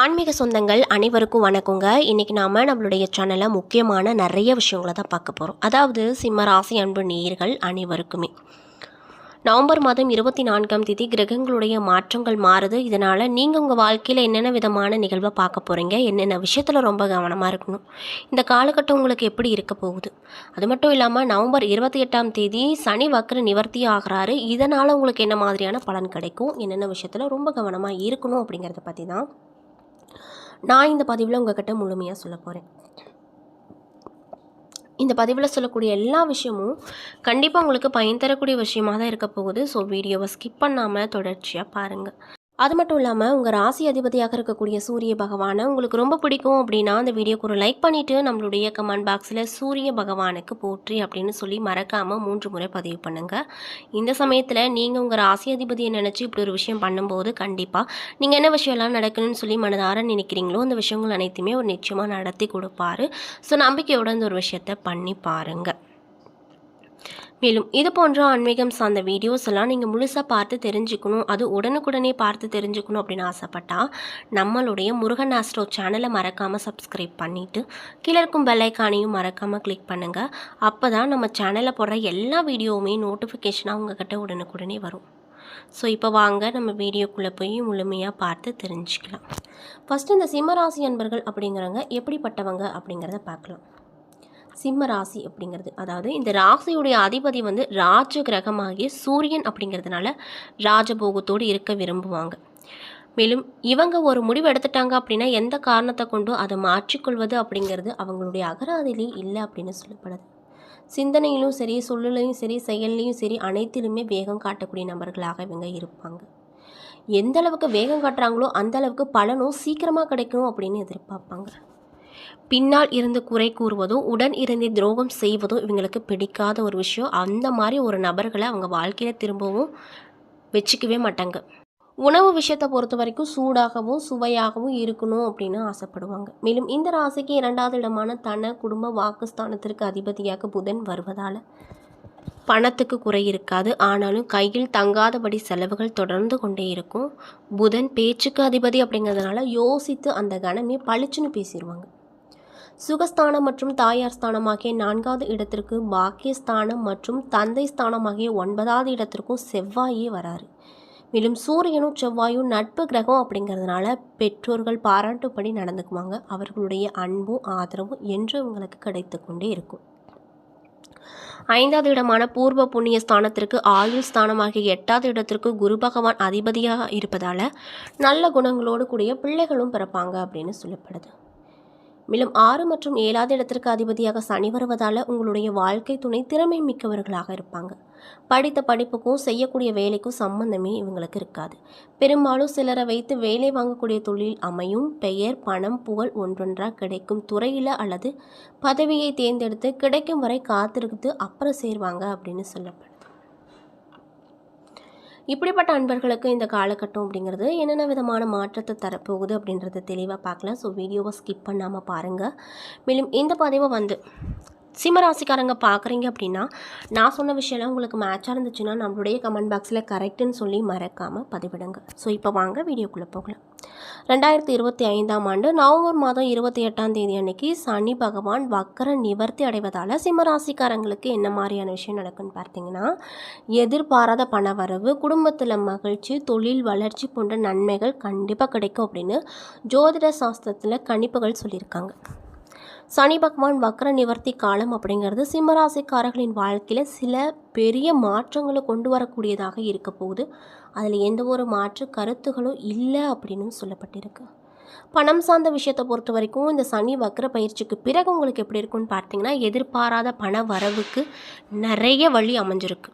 ஆன்மீக சொந்தங்கள் அனைவருக்கும் வணக்கங்க. இன்றைக்கி நாம் நம்மளுடைய சேனலில் முக்கியமான நிறைய விஷயங்களை தான் பார்க்க போகிறோம் அதாவது சிம்ம ராசி அன்பு நேயர்கள் அனைவருக்குமே. நவம்பர் மாதம் இருபத்தி நான்காம் தேதி கிரகங்களுடைய மாற்றங்கள் மாறுது. இதனால் நீங்கள் உங்கள் வாழ்க்கையில் என்னென்ன விதமான நிகழ்வை பார்க்க போகிறீங்க என்னென்ன விஷயத்தில் ரொம்ப கவனமாக இருக்கணும்? இந்த காலகட்டம் உங்களுக்கு எப்படி இருக்க போகுது? அது மட்டும் இல்லாமல் நவம்பர் இருபத்தி எட்டாம் தேதி சனி வக்கர நிவர்த்தி ஆகிறாரு. இதனால் உங்களுக்கு என்ன மாதிரியான பலன் கிடைக்கும்? என்னென்ன விஷயத்தில் ரொம்ப கவனமாக இருக்கணும் அப்படிங்கிறத பற்றி தான் நான் இந்த பதிவில் உங்ககிட்ட முழுமையாக சொல்ல போகிறேன் இந்த பதிவில் சொல்லக்கூடிய எல்லா விஷயமும் கண்டிப்பாக உங்களுக்கு பயன் தரக்கூடிய விஷயமாக தான் இருக்க போகுது. ஸோ வீடியோவை ஸ்கிப் பண்ணாமல் தொடர்ச்சியாக பாருங்கள் அது மட்டும் இல்லாமல் உங்கள் ராசி அதிபதியாக இருக்கக்கூடிய சூரிய பகவானை உங்களுக்கு ரொம்ப பிடிக்கும் அப்படின்னா அந்த வீடியோக்கு ஒரு லைக் பண்ணிவிட்டு நம்மளுடைய கமெண்ட் பாக்ஸில் சூரிய பகவானுக்கு போற்றி அப்படின்னு சொல்லி மறக்காமல் மூன்று முறை பதிவு பண்ணுங்கள் இந்த சமயத்தில் நீங்கள் உங்கள் ராசி அதிபதியை நினச்சி இப்படி ஒரு விஷயம் பண்ணும்போது கண்டிப்பாக நீங்கள் என்ன விஷயம்லாம் நடக்கணும்னு சொல்லி மனதார நினைக்கிறீங்களோ அந்த விஷயங்கள் அனைத்துமே ஒரு நிச்சயமாக நடத்தி கொடுப்பாரு. ஸோ நம்பிக்கையோட இந்த ஒரு விஷயத்தை பண்ணி பாருங்கள் மேலும் இது போன்ற ஆன்மீகம் சார்ந்த வீடியோஸ் எல்லாம் நீங்கள் முழுசாக பார்த்து தெரிஞ்சுக்கணும். அது உடனுக்குடனே பார்த்து தெரிஞ்சுக்கணும் அப்படின்னு ஆசைப்பட்டா நம்மளுடைய முருகன் ஆஸ்ட்ரோ சேனலை மறக்காமல் சப்ஸ்கிரைப் பண்ணிவிட்டு கீழே இருக்கும் பெல்லைக்கானையும் மறக்காமல் கிளிக் பண்ணுங்கள் அப்போ தான் நம்ம சேனலில் போடுற எல்லா வீடியோவுமே நோட்டிஃபிகேஷனாக உங்ககிட்ட உடனுக்குடனே வரும். ஸோ இப்போ வாங்க நம்ம வீடியோக்குள்ளே போய் முழுமையாக பார்த்து தெரிஞ்சுக்கலாம். ஃபஸ்ட்டு இந்த சிம்மராசி அன்பர்கள் அப்படிங்கிறவங்க எப்படிப்பட்டவங்க அப்படிங்கிறத பார்க்கலாம். சிம்ம ராசி அப்படிங்கிறது. அதாவது இந்த ராசியுடைய அதிபதி வந்து ராஜ கிரகமாகிய சூரியன் அப்படிங்கிறதுனால ராஜபோகத்தோடு இருக்க விரும்புவாங்க. மேலும் இவங்க ஒரு முடிவு எடுத்துட்டாங்க அப்படின்னா எந்த காரணத்தை கொண்டும் அதை மாற்றிக்கொள்வது அப்படிங்கிறது அவங்களுடைய அகராதிலே இல்லை அப்படின்னு சொல்லப்படுது. சிந்தனையிலும் சரி சொல்லுலையும் சரி செயல்லையும் சரி அனைத்திலுமே வேகம் காட்டக்கூடிய நபர்களாக இவங்க இருப்பாங்க. எந்த அளவுக்கு வேகம் காட்டுறாங்களோ அந்த அளவுக்கு பலனும் சீக்கிரமாக கிடைக்கணும் அப்படின்னு எதிர்பார்ப்பாங்க. பின்னால் இருந்து குறை கூறுவதும் உடன் இருந்து துரோகம் செய்வதும் இவங்களுக்கு பிடிக்காத ஒரு விஷயம். அந்த மாதிரி ஒரு நபர்களை அவங்க வாழ்க்கையில் திரும்பவும் வச்சுக்கவே மாட்டாங்க. உணவு விஷயத்தை பொறுத்த வரைக்கும் சூடாகவும் சுவையாகவும் இருக்கணும் அப்படின்னு ஆசைப்படுவாங்க. மேலும் இந்த ராசிக்கு இரண்டாவது இடமான தன குடும்ப வாக்குஸ்தானத்திற்கு அதிபதியாக புதன் வருவதால் பணத்துக்கு குறை இருக்காது. ஆனாலும் கையில் தங்காதபடி செலவுகள் தொடர்ந்து கொண்டே இருக்கும். புதன் பேச்சுக்கு அதிபதி அப்படிங்கிறதுனால யோசித்து அந்த கணமே பளிச்சுன்னு பேசிடுவாங்க சுகஸ்தானம் மற்றும் தாயார் ஸ்தானம் ஆகிய நான்காவது இடத்திற்கு பாக்கியஸ்தானம் மற்றும் தந்தை ஸ்தானம் ஆகிய ஒன்பதாவது இடத்திற்கும் செவ்வாயே வராரு. மேலும் சூரியனும் செவ்வாயும் நட்பு கிரகம் அப்படிங்கிறதுனால பெற்றோர்கள் பாராட்டுப்படி நடந்துக்குவாங்க. அவர்களுடைய அன்பும் ஆதரவும் என்று இவங்களுக்கு கிடைத்து கொண்டே இருக்கும். ஐந்தாவது இடமான பூர்வ புண்ணிய ஸ்தானத்திற்கு ஆயுள் ஸ்தானமாகிய எட்டாவது இடத்திற்கு குரு பகவான் அதிபதியாக இருப்பதால் நல்ல குணங்களோடு கூடிய பிள்ளைகளும் பிறப்பாங்க அப்படின்னு சொல்லப்படுது. மேலும் ஆறு மற்றும் ஏழாவது இடத்திற்கு அதிபதியாக சனி வருவதால் உங்களுடைய வாழ்க்கை துணை திறமை மிக்கவர்களாக இருப்பாங்க. படித்த படிப்புக்கும் செய்யக்கூடிய வேலைக்கும் சம்பந்தமே இவங்களுக்கு இருக்காது. பெரும்பாலும் சிலரை வைத்து வேலை வாங்கக்கூடிய தொழில் அமையும் பெயர் பணம் புகழ் ஒன்றொன்றாக கிடைக்கும் துறையில் அல்லது பதவியை தேர்ந்தெடுத்து கிடைக்கும் வரை காத்திருந்து அப்புறம் சேர்வாங்க அப்படின்னு சொல்லப்படும் இப்படிப்பட்ட அன்பர்களுக்கு இந்த காலகட்டம் அப்படிங்கிறது என்னென்ன விதமான மாற்றத்தை தரப்போகுது அப்படின்றத தெளிவாக பார்க்கலாம். ஸோ வீடியோவை ஸ்கிப் பண்ணாமல் பாருங்கள் மேலும் இந்த பதிவை வந்து சிம்மராசிக்காரங்க பார்க்குறீங்க அப்படின்னா நான் சொன்ன விஷயம்லாம் உங்களுக்கு மேட்சாக இருந்துச்சுன்னா நம்மளுடைய கமெண்ட் பாக்ஸில் கரெக்டுன்னு சொல்லி மறக்காமல் பதிவிடுங்க. ஸோ இப்போ வாங்க வீடியோக்குள்ளே போகலாம். ரெண்டாயிரத்தி இருபத்தி ஐந்தாம் ஆண்டு நவம்பர் மாதம் இருபத்தி எட்டாம் தேதி அன்னைக்கு சனி பகவான் வக்கர நிவர்த்தி அடைவதால் சிம்மராசிக்காரங்களுக்கு என்ன மாதிரியான விஷயம் நடக்குன்னு பார்த்தீங்கன்னா எதிர்பாராத பண வரவு குடும்பத்தில் மகிழ்ச்சி தொழில் வளர்ச்சி போன்ற நன்மைகள் கண்டிப்பாக கிடைக்கும் அப்படின்னு ஜோதிட சாஸ்திரத்தில் கணிப்புகள் சொல்லியிருக்காங்க. சனி பகவான் வக்கர நிவர்த்தி காலம் அப்படிங்கிறது சிம்மராசிக்காரர்களின் வாழ்க்கையில் சில பெரிய மாற்றங்களை கொண்டு வரக்கூடியதாக இருக்க போகுது. அதில் எந்த ஒரு மாற்று கருத்துகளும் இல்லை அப்படின்னு சொல்லப்பட்டிருக்கு. பணம் சார்ந்த விஷயத்தை பொறுத்த வரைக்கும் இந்த சனி வக்கர பயிற்சிக்கு பிறகு உங்களுக்கு எப்படி இருக்குன்னு பார்த்தீங்கன்னா எதிர்பாராத பண வரவுக்கு நிறைய வழி அமைஞ்சிருக்கு.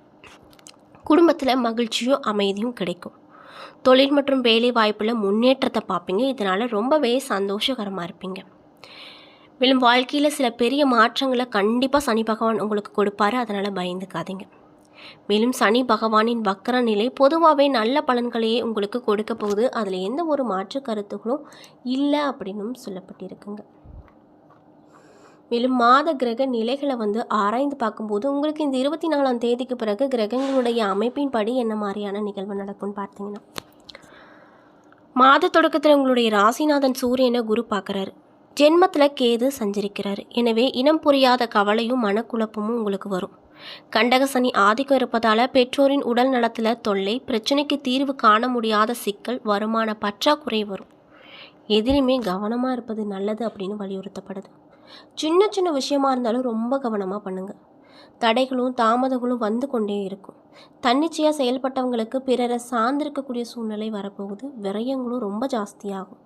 குடும்பத்தில் மகிழ்ச்சியும் அமைதியும் கிடைக்கும். தொழில் மற்றும் வேலை வாய்ப்பில் முன்னேற்றத்தை பார்ப்பீங்க. இதனால் ரொம்பவே சந்தோஷகரமாக இருப்பீங்க. மேலும் வாழ்க்கையில் சில பெரிய மாற்றங்களை கண்டிப்பாக சனி பகவான் உங்களுக்கு கொடுப்பாரு. அதனால் பயந்துக்காதீங்க. மேலும் சனி பகவானின் வக்கர நிலை பொதுவாகவே நல்ல பலன்களையே உங்களுக்கு கொடுக்க போகுது. அதில் எந்த ஒரு மாற்று கருத்துகளும் இல்லை அப்படின்னும் சொல்லப்பட்டிருக்குங்க. மேலும் மாத கிரக நிலைகளை வந்து ஆராய்ந்து பார்க்கும்போது உங்களுக்கு இந்த இருபத்தி நாலாம் தேதிக்கு பிறகு கிரகங்களுடைய அமைப்பின் படி என்ன மாதிரியான நிகழ்வு நடக்கும்னு பார்த்தீங்கன்னா மாத தொடக்கத்தில் உங்களுடைய ராசிநாதன் சூரியனை குரு பார்க்குறாரு. ஜென்மத்தில் கேது சஞ்சரிக்கிறார். எனவே இனம் புரியாத கவலையும் மனக்குழப்பமும் உங்களுக்கு வரும். கண்டகசனி ஆதிக்கம் இருப்பதால் பெற்றோரின் உடல் நலத்தில் தொல்லை பிரச்சனைக்கு தீர்வு காண முடியாத சிக்கல் வருமான பற்றாக்குறை வரும். எதிலுமே கவனமாக இருப்பது நல்லது அப்படின்னு வலியுறுத்தப்படுது. சின்ன சின்ன விஷயமா இருந்தாலும் ரொம்ப கவனமாக பண்ணுங்கள் தடைகளும் தாமதங்களும் வந்து கொண்டே இருக்கும். தன்னிச்சையாக செயல்பட்டவங்களுக்கு பிறரை சார்ந்திருக்கக்கூடிய சூழ்நிலை வரப்போகுது. விரயங்களும் ரொம்ப ஜாஸ்தியாகும்.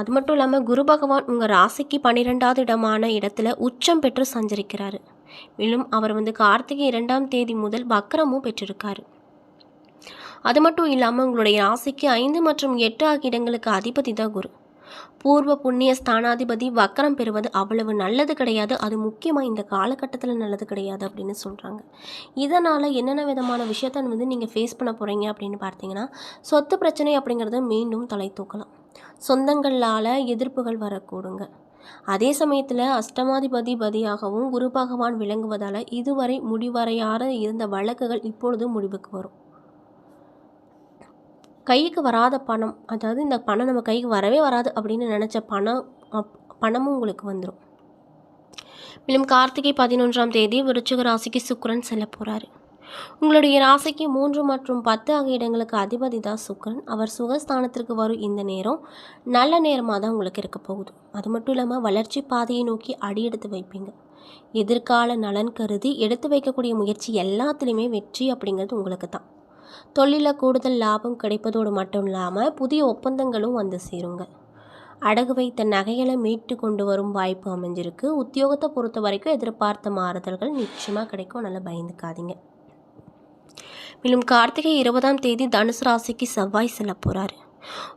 அது மட்டும் இல்லாமல் குரு பகவான் உங்கள் ராசிக்கு பன்னிரெண்டாவது இடமான இடத்துல உச்சம் பெற்று சஞ்சரிக்கிறாரு. மேலும் அவர் வந்து கார்த்திகை இரண்டாம் தேதி முதல் வக்கரமும் பெற்றிருக்காரு. அது மட்டும் இல்லாமல் உங்களுடைய ராசிக்கு ஐந்து மற்றும் எட்டு ஆகிய இடங்களுக்கு அதிபதி தான் குரு. பூர்வ புண்ணிய ஸ்தானாதிபதி வக்கரம் பெறுவது அவ்வளவு நல்லது கிடையாது. அது முக்கியமாக இந்த காலகட்டத்தில் நல்லது கிடையாது அப்படின்னு சொல்கிறாங்க இதனால் என்னென்ன விதமான விஷயத்த வந்து நீங்கள் ஃபேஸ் பண்ண போகிறீங்க அப்படின்னு பார்த்தீங்கன்னா சொத்து பிரச்சனை அப்படிங்கிறத மீண்டும் தலை தூக்கலாம். சொந்தங்களால் எதிர்ப்புகள் வரக்கூடுங்க. அதே சமயத்தில் அஷ்டமாதிபதி பதியாகவும் குரு பகவான் விளங்குவதால் இதுவரை முடிவறையாத இருந்த வழக்குகள் இப்பொழுது முடிவுக்கு வரும். கைக்கு வராத பணம் அதாவது இந்த பணம் நம்ம கைக்கு வரவே வராது அப்படின்னு நினச்ச பணம் பணமும் உங்களுக்கு வந்துடும் மேலும் கார்த்திகை பதினொன்றாம் தேதி விருச்சிக ராசிக்கு சுக்கிரன் செல்ல போகிறாரு உங்களுடைய ராசிக்கு மூன்று மற்றும் பத்து ஆகிய இடங்களுக்கு அதிபதி தான் சுக்கரன். அவர் சுகஸ்தானத்திற்கு வரும் இந்த நேரம் நல்ல நேரமாக தான் உங்களுக்கு இருக்க போகுது. அது மட்டும் இல்லாமல் வளர்ச்சி பாதையை நோக்கி அடியெடுத்து வைப்பீங்க. எதிர்கால நலன் கருதி எடுத்து வைக்கக்கூடிய முயற்சி எல்லாத்துலேயுமே வெற்றி அப்படிங்கிறது உங்களுக்கு தான். தொழிலில் கூடுதல் லாபம் கிடைப்பதோடு மட்டும் இல்லாமல் புதிய ஒப்பந்தங்களும் வந்து சேருங்க. அடகு வைத்த நகைகளை மீட்டு கொண்டு வரும் வாய்ப்பு அமைஞ்சிருக்கு. உத்தியோகத்தை பொறுத்த வரைக்கும் எதிர்பார்த்த மாறுதல்கள் நிச்சயமாக கிடைக்கும். நல்லா பயந்துக்காதீங்க. மேலும் கார்த்திகை இருபதாம் தேதி தனுசு ராசிக்கு செவ்வாய் செல்ல போகிறாரு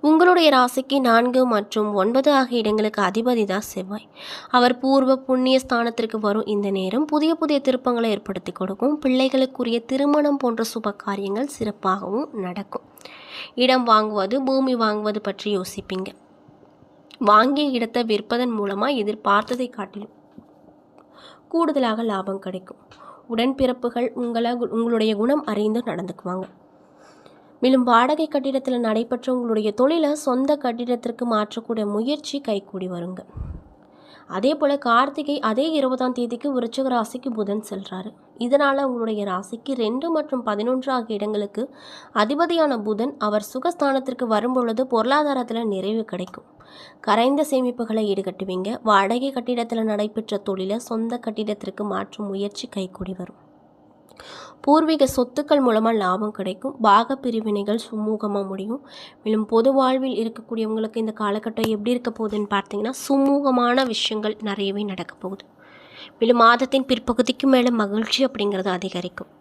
உங்களுடைய ராசிக்கு நான்கு மற்றும் ஒன்பது ஆகிய இடங்களுக்கு அதிபதி தான் செவ்வாய். அவர் பூர்வ புண்ணிய ஸ்தானத்திற்கு வரும் இந்த நேரம் புதிய புதிய திருப்பங்களை ஏற்படுத்தி கொடுக்கும். பிள்ளைகளுக்குரிய திருமணம் போன்ற சுப காரியங்கள் சிறப்பாகவும் நடக்கும். இடம் வாங்குவது பூமி வாங்குவது பற்றி யோசிப்பீங்க. வாங்கிய இடத்தை விற்பதன் மூலமாக எதிர்பார்த்ததை காட்டிலும் கூடுதலாக லாபம் கிடைக்கும். உடன்பிறப்புகள் உங்களை உங்களுடைய குணம் அறிந்து நடந்துக்குவாங்க. மேலும் வாடகை கட்டிடத்தில் நடைபெற்ற உங்களுடைய தொழிலை சொந்த கட்டிடத்திற்கு மாற்றக்கூடிய முயற்சி கைகூடி வருங்க. அதே போல் கார்த்திகை அதே இருபதாம் தேதிக்கு விருச்சக ராசிக்கு புதன் செல்கிறாரு இதனால் உங்களுடைய ராசிக்கு ரெண்டு மற்றும் பதினொன்று ஆகிய இடங்களுக்கு அதிபதியான புதன் அவர் சுகஸ்தானத்திற்கு வரும்பொழுது பொருளாதாரத்தில் நிறைவு கிடைக்கும். கரைந்த சேமிப்புகளை ஈடுகட்டுவீங்க. வாடகை கட்டிடத்தில் நடைபெற்ற தொழிலை சொந்த கட்டிடத்திற்கு மாற்றும் முயற்சி கைகூடி வரும். பூர்வீக சொத்துக்கள் மூலமாக லாபம் கிடைக்கும். பாக பிரிவினைகள் சுமூகமாக முடியும். மேலும் பொது வாழ்வில் இருக்கக்கூடியவங்களுக்கு இந்த காலகட்டம் எப்படி இருக்க போகுதுன்னு பார்த்தீங்கன்னா சுமூகமான விஷயங்கள் நிறையவே நடக்க போகுது. மேலும் மாதத்தின் பிற்பகுதிக்கு மேலே மகிழ்ச்சி அப்படிங்கிறது அதிகரிக்கும்.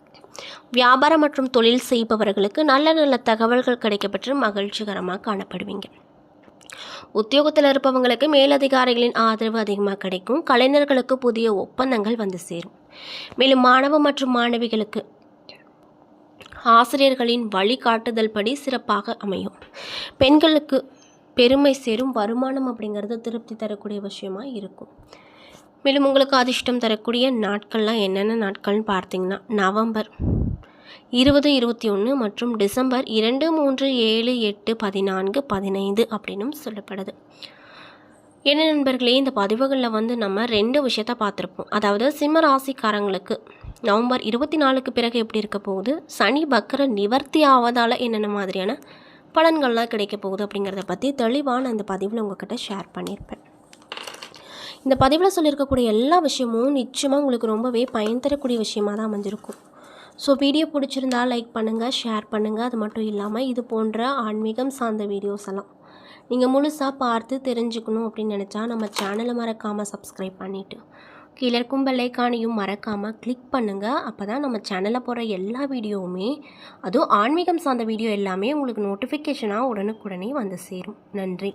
வியாபாரம் மற்றும் தொழில் செய்பவர்களுக்கு நல்ல நல்ல தகவல்கள் கிடைக்கப்பெற்று மகிழ்ச்சிகரமாக காணப்படுவீங்க. உத்தியோகத்தில் இருப்பவங்களுக்கு மேலதிகாரிகளின் ஆதரவு அதிகமாக கிடைக்கும். கலைஞர்களுக்கு புதிய ஒப்பந்தங்கள் வந்து சேரும். மேலும் மாணவ மற்றும் மாணவிகளுக்கு ஆசிரியர்களின் வழிகாட்டுதல் படி சிறப்பாக அமையும். பெண்களுக்கு பெருமை சேரும் வருமானம் அப்படிங்கிறது திருப்தி தரக்கூடிய விஷயமாக இருக்கும். மேலும் உங்களுக்கு அதிர்ஷ்டம் தரக்கூடிய நாட்கள்லாம் என்னென்ன நாட்கள்னு பார்த்தீங்கன்னா நவம்பர் இருபது இருபத்தி ஒன்று மற்றும் டிசம்பர் இரண்டு மூன்று ஏழு எட்டு பதினான்கு பதினைந்து அப்படின்னும் சொல்லப்படுது. என்ன நண்பர்களே இந்த பதிவுகளில் வந்து நம்ம ரெண்டு விஷயத்த பார்த்துருப்போம். அதாவது சிம்ம ராசிக்காரங்களுக்கு நவம்பர் இருபத்தி நாலுக்கு பிறகு எப்படி இருக்க போகுது? சனி பக்கர நிவர்த்தி ஆவதால் என்னென்ன மாதிரியான பலன்கள்லாம் கிடைக்க போகுது அப்படிங்கிறத பற்றி தெளிவான அந்த பதிவில் உங்ககிட்ட ஷேர் பண்ணியிருப்பேன் இந்த பதிவில் சொல்லியிருக்கக்கூடிய எல்லா விஷயமும் நிச்சயமாக உங்களுக்கு ரொம்பவே பயன் தரக்கூடிய விஷயமாக தான் அமைஞ்சிருக்கும். ஸோ வீடியோ பிடிச்சிருந்தா லைக் பண்ணுங்கள் ஷேர் பண்ணுங்கள் அது மட்டும் இல்லாமல் இது போன்ற ஆன்மீகம் சார்ந்த வீடியோஸ் எல்லாம் நீங்கள் முழுசாக பார்த்து தெரிஞ்சுக்கணும் அப்படின்னு நினச்சா நம்ம சேனலை மறக்காமல் சப்ஸ்கிரைப் பண்ணிவிட்டு கீழே இருக்கும் பெல்லைக்கானையும் மறக்காமல் கிளிக் பண்ணுங்கள் அப்போ தான் நம்ம சேனலில் போகிற எல்லா வீடியோவுமே அதுவும் ஆன்மீகம் சார்ந்த வீடியோ எல்லாமே உங்களுக்கு நோட்டிஃபிகேஷனாக உடனுக்குடனே வந்து சேரும். நன்றி.